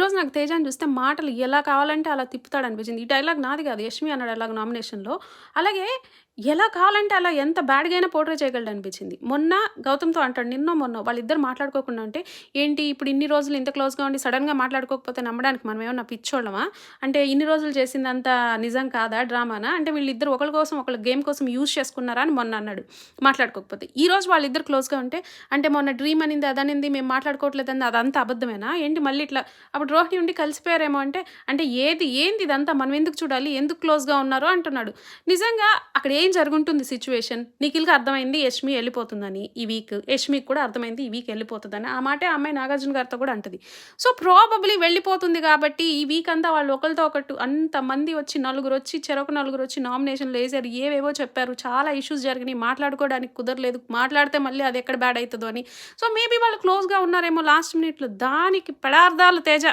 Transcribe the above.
ఈరోజు నాకు తేజాన్ని చూస్తే మాటలు ఎలా కావాలంటే అలా తిప్పుతాడు అనిపించింది. ఈ డైలాగ్ నాది కాదు. యష్మి అన్న డైలాగ్ నామినేషన్లో అలాగే ఎలా కావాలంటే అలా ఎంత బ్యాడ్గా అయినా పోర్ట్రే చేయగలడు అనిపించింది. మొన్న గౌతమ్తో అంటాడు నిన్నో మొన్న వాళ్ళిద్దరు మాట్లాడుకోకుండా ఉంటే ఏంటి ఇప్పుడు ఇన్ని రోజులు ఇంత క్లోజ్గా ఉండి సడన్గా మాట్లాడుకోకపోతే నమ్మడానికి మనం ఏమన్నా పిచ్చోళ్ళమా? అంటే ఇన్ని రోజులు చేసిందంత నిజం కాదా? డ్రామానా? అంటే వీళ్ళిద్దరు ఒకరి కోసం ఒకళ్ళ గేమ్ కోసం యూజ్ చేసుకున్నారా అని మొన్న అన్నాడు మాట్లాడుకోకపోతే. ఈ రోజు వాళ్ళిద్దరు క్లోజ్గా ఉంటే అంటే మొన్న డ్రీమ్ అనింది అదనింది మేము మాట్లాడుకోవట్లేదని అదంతా అబద్ధమేనా? ఏంటి మళ్ళీ ఇట్లా అప్పుడు రోహిణి ఉండి కలిసిపోయారేమో అంటే అంటే ఏది ఏంది ఇదంతా? మనం ఎందుకు చూడాలి? ఎందుకు క్లోజ్గా ఉన్నారు అంటున్నాడు. నిజంగా అక్కడ ఏం జరుగుంటుంది సిచ్యువేషన్? నిఖిల్కి అర్థమైంది యష్మి వెళ్ళిపోతుందని ఈ వీక్. యష్మికి కూడా అర్థమైంది ఈ వీక్ వెళ్ళిపోతుందని. ఆ మాటే అమ్మాయి నాగార్జున గారితో కూడా అంటది. సో ప్రాబబ్లీ వెళ్ళిపోతుంది కాబట్టి ఈ వీక్ అంతా వాళ్ళు ఒకరితో ఒకటి అంతమంది వచ్చి నలుగురు వచ్చి చెరొక నలుగురు వచ్చి నామినేషన్లు వేసారు ఏవేవో చెప్పారు. చాలా ఇష్యూస్ జరిగినాయి. మాట్లాడుకోవడానికి కుదరలేదు. మాట్లాడితే మళ్ళీ అది ఎక్కడ బ్యాడ్ అవుతుందో అని. సో మేబీ వాళ్ళు క్లోజ్గా ఉన్నారేమో లాస్ట్ మినిట్లో దానికి పదార్థాలు తేజ.